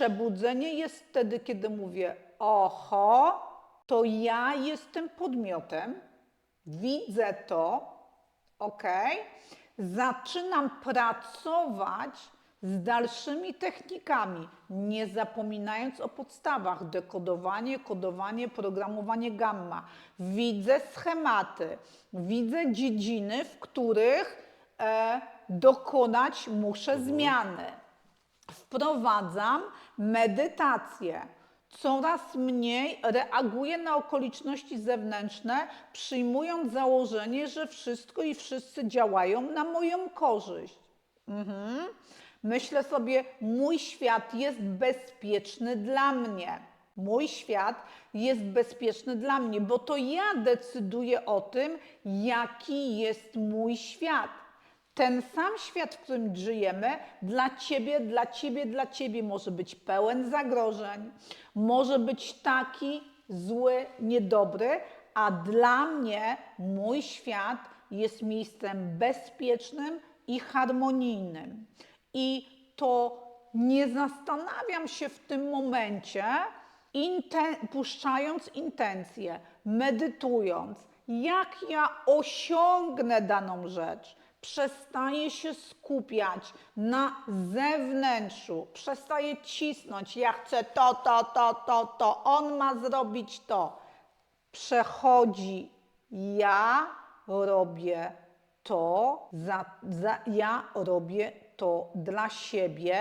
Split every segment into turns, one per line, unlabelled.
Przebudzenie jest wtedy, kiedy mówię: Oho, to ja jestem podmiotem, widzę to, ok? Zaczynam pracować z dalszymi technikami, nie zapominając o podstawach dekodowanie, kodowanie, programowanie gamma. Widzę schematy, widzę dziedziny, w których e, dokonać muszę zmiany wprowadzam medytację. Coraz mniej reaguję na okoliczności zewnętrzne, przyjmując założenie, że wszystko i wszyscy działają na moją korzyść. Mhm. Myślę sobie, mój świat jest bezpieczny dla mnie. Mój świat jest bezpieczny dla mnie, bo to ja decyduję o tym, jaki jest mój świat. Ten sam świat, w którym żyjemy, dla ciebie, dla ciebie, dla ciebie może być pełen zagrożeń, może być taki zły, niedobry, a dla mnie mój świat jest miejscem bezpiecznym i harmonijnym. I to nie zastanawiam się w tym momencie, inten- puszczając intencje, medytując, jak ja osiągnę daną rzecz. Przestaję się skupiać na zewnętrzu, przestaję cisnąć, ja chcę to, to, to, to, to, on ma zrobić to. Przechodzi, ja robię to, za, za, ja robię to dla siebie,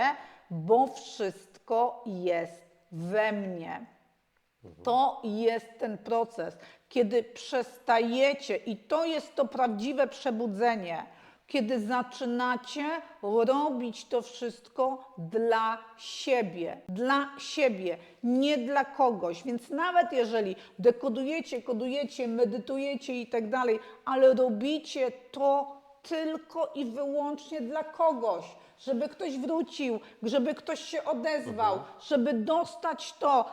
bo wszystko jest we mnie. To jest ten proces, kiedy przestajecie, i to jest to prawdziwe przebudzenie, kiedy zaczynacie robić to wszystko dla siebie, dla siebie, nie dla kogoś. Więc nawet jeżeli dekodujecie, kodujecie, medytujecie i tak dalej, ale robicie to tylko i wyłącznie dla kogoś, żeby ktoś wrócił, żeby ktoś się odezwał, żeby dostać to,